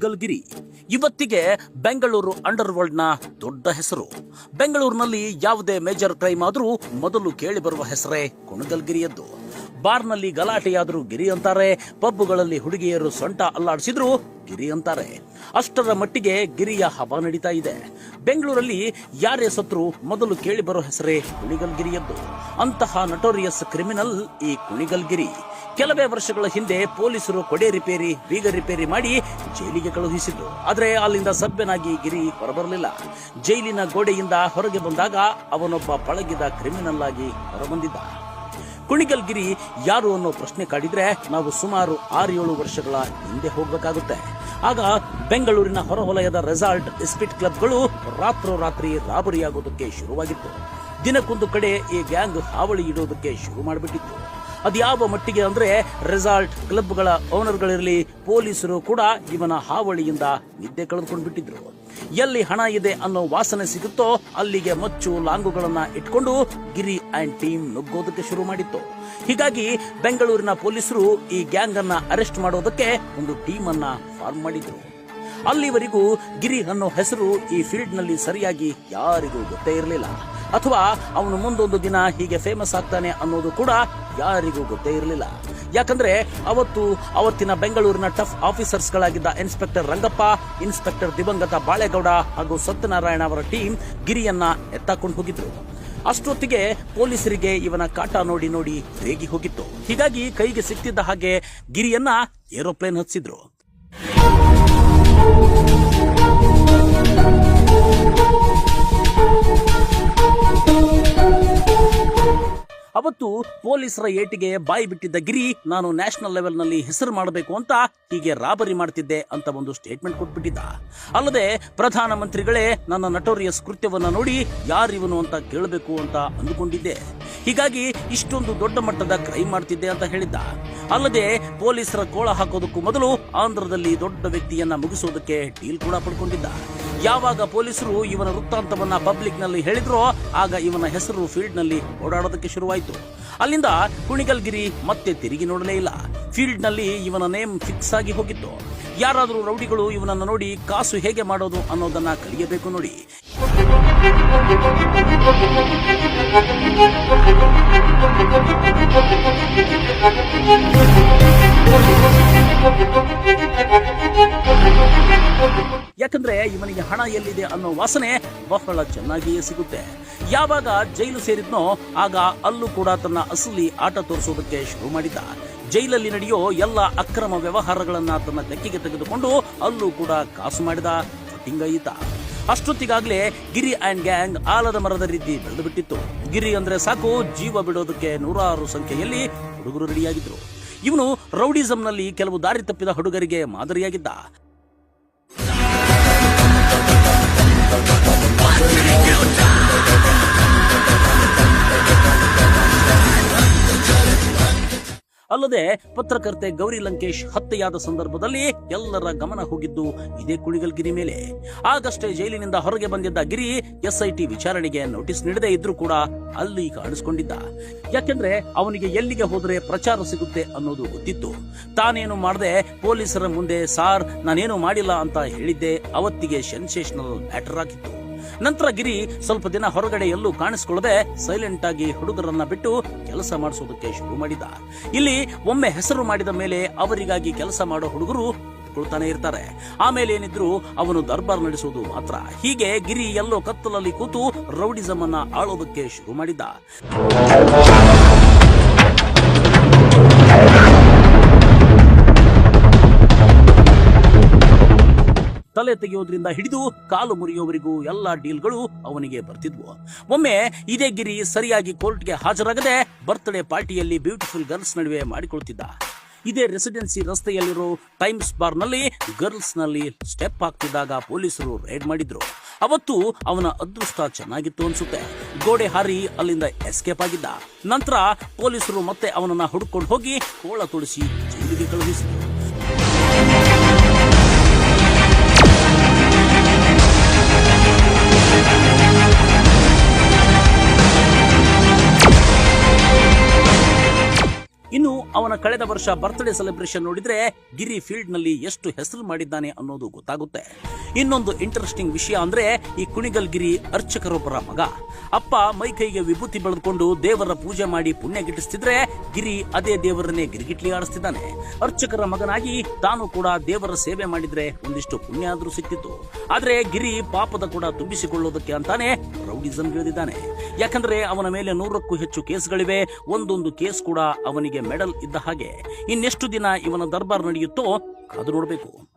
ಕುಣಿಗಲ್ಗಿರಿ ಇವತ್ತಿಗೆ ಬೆಂಗಳೂರು ಅಂಡರ್ ವರ್ಲ್ಡ್ನ ದೊಡ್ಡ ಹೆಸರು. ಬೆಂಗಳೂರಿನಲ್ಲಿ ಯಾವುದೇ ಮೇಜರ್ ಕ್ರೈಮ್ ಆದರೂ ಮೊದಲು ಕೇಳಿ ಬರುವ ಹೆಸರೇ ಕುಣಿಗಲ್ಗಿರಿಯದ್ದು. ಬಾರ್ನಲ್ಲಿ ಗಲಾಟೆಯಾದರೂ ಗಿರಿ ಅಂತಾರೆ ಪಬ್ಬುಗಳಲ್ಲಿ ಹುಡುಗಿಯರು ಸೊಂಟ ಅಲ್ಲಾಡಿಸಿದ್ರು ಗಿರಿ ಅಂತಾರೆ. ಅಷ್ಟರ ಮಟ್ಟಿಗೆ ಗಿರಿಯ ಹಬ್ಬ ನಡೀತಾ ಇದೆ. ಬೆಂಗಳೂರಲ್ಲಿ ಯಾರೇ ಸತ್ರು ಮೊದಲು ಕೇಳಿ ಬರೋ ಹೆಸರೇ ಕುಣಿಗಲ್ಗಿರಿಯದ್ದು. ಅಂತಹ ನಟೋರಿಯಸ್ ಕ್ರಿಮಿನಲ್ ಈ ಕುಣಿಗಲ್ಗಿರಿ. ಕೆಲವೇ ವರ್ಷಗಳ ಹಿಂದೆ ಪೊಲೀಸರು ಕೊಡೆ ರಿಪೇರಿ, ಬೀಗ ರಿಪೇರಿ ಮಾಡಿ ಜೈಲಿಗೆ ಕಳುಹಿಸಿದ್ರು ಆದರೆ ಅಲ್ಲಿಂದ ಸಭ್ಯನಾಗಿ ಗಿರಿ ಹೊರಬರಲಿಲ್ಲ. ಜೈಲಿನ ಗೋಡೆಯಿಂದ ಹೊರಗೆ ಬಂದಾಗ ಅವನೊಬ್ಬ ಪಳಗಿದ ಕ್ರಿಮಿನಲ್ ಆಗಿ ಹೊರಬಂದಿದ್ದ. ಕುಣಿಗಲ್ಗಿರಿ ಯಾರು ಅನ್ನೋ ಪ್ರಶ್ನೆ ಕಾಡಿದ್ರೆ ನಾವು ಸುಮಾರು ಆರು ಏಳು ವರ್ಷಗಳ ಹಿಂದೆ ಹೋಗಬೇಕಾಗುತ್ತೆ. ಆಗ ಬೆಂಗಳೂರಿನ ಹೊರವಲಯದ ರೆಸಾರ್ಟ್ ಇಸ್ಪಿಟ್ ಕ್ಲಬ್ಗಳು ರಾತ್ರೋರಾತ್ರಿ ರಾಬರಿಯಾಗೋದಕ್ಕೆ ಶುರುವಾಗಿತ್ತು. ದಿನಕ್ಕೊಂದು ಕಡೆ ಈ ಗ್ಯಾಂಗ್ ಹಾವಳಿ ಇಡೋದಕ್ಕೆ ಶುರು ಮಾಡಿಬಿಟ್ಟಿತ್ತು. ಅದ್ಯಾವ ಮಟ್ಟಿಗೆ ಅಂದ್ರೆ ರೆಸಾರ್ಟ್ ಕ್ಲಬ್ಗಳ ಓನರ್ಗಳಿರಲಿ ಪೊಲೀಸರು ಕೂಡ ಇವನ ಹಾವಳಿಯಿಂದ ನಿದ್ದೆ ಕಳೆದುಕೊಂಡು ಬಿಟ್ಟಿದ್ರು ಎಲ್ಲಿ ಹಣ ಇದೆ ಅನ್ನೋ ವಾಸನೆ ಸಿಗುತ್ತೋ ಅಲ್ಲಿಗೆ ಮಚ್ಚು ಲಾಂಗುಗಳನ್ನ ಇಟ್ಕೊಂಡು ಗಿರಿ ಅಂಡ್ ಟೀಮ್ ನುಗ್ಗೋದಕ್ಕೆ ಶುರು ಮಾಡಿತ್ತು. ಹೀಗಾಗಿ ಬೆಂಗಳೂರಿನ ಪೊಲೀಸರು ಈ ಗ್ಯಾಂಗ್ ಅನ್ನ ಅರೆಸ್ಟ್ ಮಾಡೋದಕ್ಕೆ ಒಂದು ಟೀಮ್ ಅನ್ನ ಫಾರ್ಮ್ ಮಾಡಿದ್ರು. ಅಲ್ಲಿವರೆಗೂ ಗಿರಿ ಅನ್ನೋ ಹೆಸರು ಈ ಫೀಲ್ಡ್ನಲ್ಲಿ ಸರಿಯಾಗಿ ಯಾರಿಗೂ ಗೊತ್ತೇ ಇರಲಿಲ್ಲ. ಅಥವಾ ಅವನು ಮುಂದೊಂದು ದಿನ ಹೀಗೆ ಫೇಮಸ್ ಆಗ್ತಾನೆ ಅನ್ನೋದು ಕೂಡ ಯಾರಿಗೂ ಗೊತ್ತೇ ಇರಲಿಲ್ಲ. ಯಾಕಂದ್ರೆ ಅವತ್ತು ಅವತ್ತಿನ ಬೆಂಗಳೂರಿನ ಟಫ್ ಆಫೀಸರ್ಸ್ ಗಳಾಗಿದ್ದ ಇನ್ಸ್ಪೆಕ್ಟರ್ ರಂಗಪ್ಪ, ಇನ್ಸ್ಪೆಕ್ಟರ್ ದಿವಂಗತ ಬಾಳೆಗೌಡ ಹಾಗೂ ಸತ್ಯನಾರಾಯಣ ಅವರ ಟೀಮ್ ಗಿರಿಯನ್ನ ಎತ್ತಾಕೊಂಡು ಹೋಗಿದ್ರು. ಅಷ್ಟೊತ್ತಿಗೆ ಪೊಲೀಸರಿಗೆ ಇವನ ಕಾಟ ನೋಡಿ ನೋಡಿ ರೇಗಿ ಹೋಗಿತ್ತು. ಹೀಗಾಗಿ ಕೈಗೆ ಸಿಕ್ತಿದ್ದ ಹಾಗೆ ಗಿರಿಯನ್ನ ಏರೋಪ್ಲೇನ್ ಹತ್ತಿಸಿದ್ರು ಅವತ್ತು ಪೊಲೀಸರ ಏಟಿಗೆ ಬಾಯಿ ಬಿಟ್ಟಿದ್ದ ಗಿರಿ ನಾನು ನ್ಯಾಷನಲ್ ಲೆವೆಲ್ನಲ್ಲಿ ಹೆಸರು ಮಾಡಬೇಕು ಅಂತ ಹೀಗೆ ರಾಬರಿ ಮಾಡ್ತಿದ್ದೆ ಅಂತ ಒಂದು ಸ್ಟೇಟ್ಮೆಂಟ್ ಕೊಟ್ಬಿಟ್ಟಿದ್ದ. ಅಲ್ಲದೆ ಪ್ರಧಾನಮಂತ್ರಿಗಳೇ ನನ್ನ ನಟೋರಿಯಸ್ ಕೃತ್ಯವನ್ನು ನೋಡಿ ಯಾರಿವನು ಅಂತ ಕೇಳಬೇಕು ಅಂತ ಅಂದುಕೊಂಡಿದ್ದೆ. ಹೀಗಾಗಿ ಇಷ್ಟೊಂದು ದೊಡ್ಡ ಮಟ್ಟದ ಕ್ರೈಮ್ ಮಾಡ್ತಿದ್ದೆ ಅಂತ ಹೇಳಿದ್ದ. ಅಲ್ಲದೆ ಪೊಲೀಸರ ಕೋಳ ಹಾಕೋದಕ್ಕೂ ಮೊದಲು ಆಂಧ್ರದಲ್ಲಿ ದೊಡ್ಡ ವ್ಯಕ್ತಿಯನ್ನ ಮುಗಿಸೋದಕ್ಕೆ ಡೀಲ್ ಕೂಡ ಪಡ್ಕೊಂಡಿದ್ದ. ಯಾವಾಗ ಪೊಲೀಸರು ಇವನ ವೃತ್ತಾಂತವನ್ನ ಪಬ್ಲಿಕ್ನಲ್ಲಿ ಹೇಳಿದ್ರೋ ಆಗ ಇವನ ಹೆಸರು ಫೀಲ್ಡ್ನಲ್ಲಿ ಓಡಾಡೋದಕ್ಕೆ ಶುರುವಾಯಿತು. ಅಲ್ಲಿಂದ ಕುಣಿಗಲ್ಗಿರಿ ಮತ್ತೆ ತಿರುಗಿ ನೋಡಲೇ ಇಲ್ಲ. ಫೀಲ್ಡ್ನಲ್ಲಿ ಇವನ ನೇಮ್ ಫಿಕ್ಸ್ ಆಗಿ ಹೋಗಿತ್ತು. ಯಾರಾದರೂ ರೌಡಿಗಳು ಇವನನ್ನು ನೋಡಿ ಕಾಸು ಹೇಗೆ ಮಾಡೋದು ಅನ್ನೋದನ್ನ ಕಲಿಯಬೇಕು ನೋಡಿ. ಯಾಕಂದ್ರೆ ಇವನಿಗೆ ಹಣ ಎಲ್ಲಿದೆ ಅನ್ನೋ ವಾಸನೆ ಬಹಳ ಚೆನ್ನಾಗಿಯೇ ಸಿಗುತ್ತೆ. ಯಾವಾಗ ಜೈಲು ಸೇರಿದ್ನೋ ಆಗ ಅಲ್ಲೂ ಕೂಡ ತನ್ನ ಅಸಲಿ ಆಟ ತೋರಿಸೋದಕ್ಕೆ ಶುರು ಮಾಡಿದ್ದ ಜೈಲಲ್ಲಿ ನಡೆಯೋ ಎಲ್ಲ ಅಕ್ರಮ ವ್ಯವಹಾರಗಳನ್ನ ತನ್ನ ತೆಕ್ಕಿಗೆ ತೆಗೆದುಕೊಂಡು ಅಲ್ಲೂ ಕೂಡ ಕಾಸು ಮಾಡಿದ ಟಿಂಗಯಿತ ಅಷ್ಟೊತ್ತಿಗಾಗಲೇ ಗಿರಿ ಅಂಡ್ ಗ್ಯಾಂಗ್ ಆಲದ ಮರದ ರೀತಿ ಬೆಳೆದು ಬಿಟ್ಟಿತ್ತು. ಗಿರಿ ಅಂದ್ರೆ ಸಾಕು, ಜೀವ ಬಿಡೋದಕ್ಕೆ ನೂರಾರು ಸಂಖ್ಯೆಯಲ್ಲಿ ಹುಡುಗರು ರೆಡಿಯಾಗಿದ್ರು. ಇವನು ರೌಡಿಸಂನಲ್ಲಿ ಕೆಲವು ದಾರಿ ತಪ್ಪಿದ ಹುಡುಗರಿಗೆ ಮಾದರಿಯಾಗಿದ್ದ. Go, go, go. ಅಲ್ಲದೆ ಪತ್ರಕರ್ತೆ ಗೌರಿ ಲಂಕೇಶ್ ಹತ್ಯೆಯಾದ ಸಂದರ್ಭದಲ್ಲಿ ಎಲ್ಲರ ಗಮನ ಹೋಗಿದ್ದು ಇದೇ ಕುಣಿಗಲ್ಗಿರಿ ಮೇಲೆ. ಆಗಷ್ಟೇ ಜೈಲಿನಿಂದ ಹೊರಗೆ ಬಂದಿದ್ದ ಗಿರಿ ಎಸ್ಐಟಿ ವಿಚಾರಣೆಗೆ ನೋಟಿಸ್ ನೀಡದೇ ಇದ್ರೂ ಕೂಡ ಅಲ್ಲಿ ಕಾಣಿಸ್ಕೊಂಡಿದ್ದ. ಯಾಕೆಂದ್ರೆ ಅವನಿಗೆ ಎಲ್ಲಿಗೆ ಹೋದ್ರೆ ಪ್ರಚಾರ ಸಿಗುತ್ತೆ ಅನ್ನೋದು ಗೊತ್ತಿತ್ತು. ತಾನೇನು ಮಾಡದೆ ಪೊಲೀಸರ ಮುಂದೆ ಸಾರ್ ನಾನೇನು ಮಾಡಿಲ್ಲ ಅಂತ ಹೇಳಿದ್ದೆ ಅವತ್ತಿಗೆ ಸೆನ್ಸೇಷನಲ್ ಮ್ಯಾಟರ್ ಆಗಿತ್ತು. ನಂತರ ಗಿರಿ ಸ್ವಲ್ಪ ದಿನ ಹೊರಗಡೆ ಎಲ್ಲೂ ಕಾಣಿಸಿಕೊಳ್ಳದೆ ಸೈಲೆಂಟ್ ಆಗಿ ಹುಡುಗರನ್ನ ಬಿಟ್ಟು ಕೆಲಸ ಮಾಡಿಸೋದಕ್ಕೆ ಶುರು ಮಾಡಿದ. ಇಲ್ಲಿ ಒಮ್ಮೆ ಹೆಸರು ಮಾಡಿದ ಮೇಲೆ ಅವರಿಗಾಗಿ ಕೆಲಸ ಮಾಡೋ ಹುಡುಗರು ಕುಳ್ತಾನೆ ಇರ್ತಾರೆ. ಆಮೇಲೆ ಏನಿದ್ರು ಅವನು ದರ್ಬಾರ್ ನಡೆಸೋದು ಮಾತ್ರ. ಹೀಗೆ ಗಿರಿ ಎಲ್ಲೋ ಕತ್ತಲಲ್ಲಿ ಕೂತು ರೌಡಿಸಮ್ ಅನ್ನ ಆಳೋದಕ್ಕೆ ಶುರು ಮಾಡಿದ್ದ ತಲೆ ತೆಗೆಯೋದ್ರಿಂದ ಹಿಡಿದು ಕಾಲು ಮುರಿಯೋವರೆಗೂ ಎಲ್ಲ ಡೀಲ್ಗಳು ಅವನಿಗೆ ಬರ್ತಿದ್ವು. ಒಮ್ಮೆ ಇದೇ ಗಿರಿ ಸರಿಯಾಗಿ ಕೋರ್ಟ್ಗೆ ಹಾಜರಾಗದೆ ಬರ್ತ್ಡೇ ಪಾರ್ಟಿಯಲ್ಲಿ ಬ್ಯೂಟಿಫುಲ್ ಗರ್ಲ್ಸ್ ನಡುವೆ ಮಾಡಿಕೊಳ್ತಿದ್ದ. ಇದೇ ರೆಸಿಡೆನ್ಸಿ ರಸ್ತೆಯಲ್ಲಿರೋ ಟೈಮ್ಸ್ ಬಾರ್ನಲ್ಲಿ ಗರ್ಲ್ಸ್ನಲ್ಲಿ ಸ್ಟೆಪ್ ಹಾಕ್ತಿದ್ದಾಗ ಪೊಲೀಸರು ರೈಡ್ ಮಾಡಿದ್ರು. ಅವತ್ತು ಅವನ ಅದೃಷ್ಟ ಚೆನ್ನಾಗಿತ್ತು ಅನ್ಸುತ್ತೆ. ಗೋಡೆ ಹಾರಿ ಅಲ್ಲಿಂದ ಎಸ್ಕೇಪ್ ಆಗಿದ್ದ. ನಂತರ ಪೊಲೀಸರು ಮತ್ತೆ ಅವನನ್ನ ಹುಡುಕೊಂಡು ಹೋಗಿ ಕೋಳ ತುಳಿಸಿ ಜೈಲಿಗೆ ಕಳುಹಿಸಿದ್ರು. ಕಳೆದ ವರ್ಷ ಬರ್ತ್ಡೇ ಸೆಲೆಬ್ರೇಷನ್ ನೋಡಿದ್ರೆ ಗಿರಿ ಫೀಲ್ಡ್ನಲ್ಲಿ ಎಷ್ಟು ಹೆಸರು ಮಾಡಿದ್ದಾನೆ ಅನ್ನೋದು ಗೊತ್ತಾಗುತ್ತೆ. ಇನ್ನೊಂದು ಇಂಟ್ರೆಸ್ಟಿಂಗ್ ವಿಷಯ ಅಂದ್ರೆ ಈ ಕುಣಿಗಲ್ ಗಿರಿ ಅರ್ಚಕರೊಬ್ಬರ ಮಗ. ಅಪ್ಪ ಮೈಕೈಗೆ ವಿಭೂತಿ ಬೆಳೆದುಕೊಂಡು ದೇವರ ಪೂಜೆ ಮಾಡಿ ಪುಣ್ಯ ಗಿಟ್ಟಿಸ್ತಿದ್ರೆ ಗಿರಿ ಅದೇ ದೇವರನ್ನೇ ಗಿರಿಗಿಟ್ಲಿ ಆಡಿಸ್ತಿದ್ದಾನೆ. ಅರ್ಚಕರ ಮಗನಾಗಿ ತಾನು ಕೂಡ ದೇವರ ಸೇವೆ ಮಾಡಿದ್ರೆ ಒಂದಿಷ್ಟು ಪುಣ್ಯ ಆದ್ರೂ ಸಿಕ್ತಿತ್ತು. ಆದ್ರೆ ಗಿರಿ ಪಾಪದ ಕೂಡ ತುಂಬಿಸಿಕೊಳ್ಳೋದಕ್ಕೆ ಅಂತಾನೆ ರೌಡಿಸಂ ಗೆಳೆದಿದ್ದಾನೆ ಯಾಕಂದ್ರೆ ಅವನ ಮೇಲೆ ನೂರಕ್ಕೂ ಹೆಚ್ಚು ಕೇಸ್ಗಳಿವೆ, ಒಂದೊಂದು ಕೇಸ್ ಕೂಡ ಅವನಿಗೆ ಮೆಡಲ್ ಇದ್ದ ಹಾಗೆ ಇನ್ನೆಷ್ಟು ದಿನ ಇವನ ದರ್ಬಾರ್ ನಡೆಯುತ್ತೋ ಕಾದು ನೋಡಬೇಕು.